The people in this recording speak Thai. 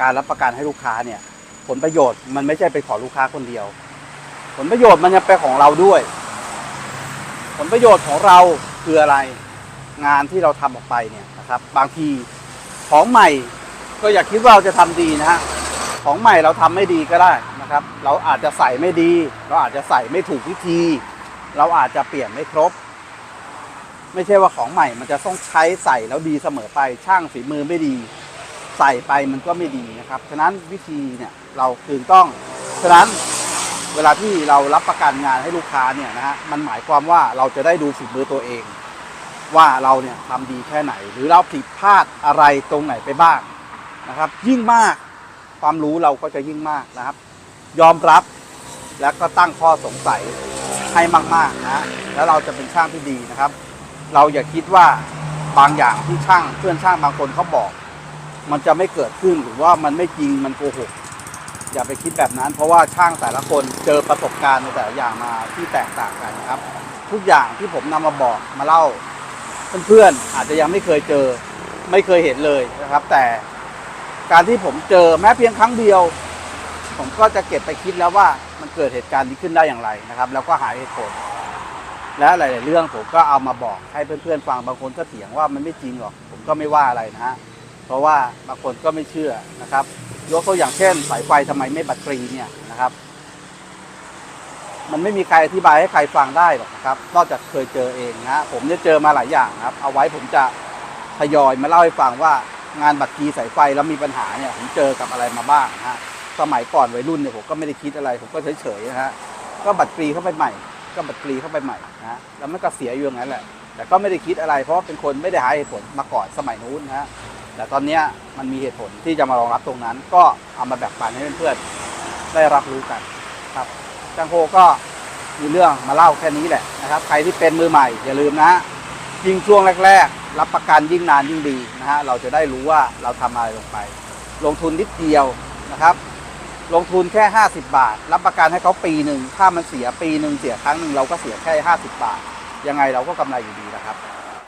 การรับประกันให้ลูกค้าเนี่ยผลประโยชน์มันไม่ใช่เป็นของลูกค้าคนเดียว ผลประโยชน์มันยังเป็นของเราด้วย ผลประโยชน์ของเราคืออะไรงานที่เราทำออกไปเนี่ยนะครับ บางทีของใหม่ก็อย่าคิดว่าเราจะทำดีนะฮะของใหม่เราทำไม่ดีก็ได้นะครับ เราอาจจะใส่ไม่ดี เราอาจจะใส่ไม่ถูกวิธี เราอาจจะเปลี่ยนไม่ครบ ไม่ใช่ว่าของใหม่มันจะต้องใช้ใส่แล้วดีเสมอไปช่างฝีมือไม่ดี ใส่ไปมันก็ไม่ดีนะครับ ฉะนั้นวิธีเนี่ยเราถึงต้อง ฉะนั้นเวลาที่เรารับประกันงานให้ลูกค้าเนี่ยนะฮะมันหมายความว่าเราจะได้ดูฝีมือตัวเอง ว่าเราเนี่ยทำดีแค่ไหน หรือเราผิดพลาดอะไรตรงไหนไปบ้างนะครับ ยิ่งมากความรู้เราก็จะยิ่งมากนะครับ ยอมรับแล้วก็ตั้งข้อสงสัยให้มากๆนะแล้วเราจะเป็นช่างที่ดีนะครับ เราอย่าคิดว่าบางอย่างที่ช่างเพื่อนช่างบางคนเขาบอก มันจะไม่เกิดขึ้นหรือว่ามันไม่จริงมันโกหกอย่าไปคิดแบบนั้น เพราะว่าช่างแต่ละคนเจอประสบการณ์ในแต่ละอย่างมาที่แตกต่างกันนะครับ ทุกอย่างที่ผมนำมาบอกมาเล่า เพื่อนๆอาจจะยังไม่เคยเจอ ไม่เคยเห็นเลยนะครับ แต่การที่ผมเจอแม้เพียงครั้งเดียว ผมก็จะเก็บไปคิดแล้วว่ามันเกิดเหตุการณ์นี้ขึ้นได้อย่างไรนะครับ แล้วก็หาเหตุผล และหลาย ๆ เรื่องผมก็เอามาบอกให้เพื่อนๆฟังบางคนก็เถียงว่ามันไม่จริงหรอก ผมก็ไม่ว่าอะไรนะฮะ เพราะว่าบางคนก็ไม่เชื่อนะครับ ยกตัวอย่างเช่น สายไฟทำไมไม่บัตรกรีเนี่ยนะครับ มันไม่มีใครอธิบายให้ใครฟังได้หรอกนะครับ นอกจากเคยเจอเองนะฮะผมเนี่ยเจอมาหลายอย่างครับ เอาไว้ผมจะทยอยมาเล่าให้ฟังว่างานบัตรกรีสายไฟแล้วมีปัญหาเนี่ยผมเจอกับอะไรมาบ้างนะฮะสมัยก่อนวัยรุ่นเนี่ยผมก็ไม่ได้คิดอะไร ผมก็เฉยๆนะฮะก็บัตรกรีเข้าไปใหม่ ก็บัตรกรีเข้าไปใหม่นะฮะแล้วมันก็เสียอยู่อย่างนั้นแหละแต่ก็ไม่ได้คิดอะไร เพราะเป็นคนไม่ได้หาเหตุผลมาก่อนสมัยนู้นนะฮะ แต่ตอนนี้มันมีเหตุผลที่จะมารองรับตรงนั้น ก็เอามาแบ่งปันให้เพื่อนๆได้รับรู้กันครับจังโฮก็มีเรื่องมาเล่าแค่นี้แหละนะครับ ใครที่เป็นมือใหม่อย่าลืมนะยิ่งช่วงแรก ๆ รับประกันยิ่งนานยิ่งดีนะฮะเราจะได้รู้ว่าเราทำอะไรลงไป ลงทุนนิดเดียวนะครับ ลงทุนแค่ 50 บาท รับประกันให้เขาปีหนึ่งถ้ามันเสียปีหนึ่งเสียครั้งหนึ่งเราก็เสียแค่ 50 บาท ยังไงเราก็กำไรอยู่ดีนะครับ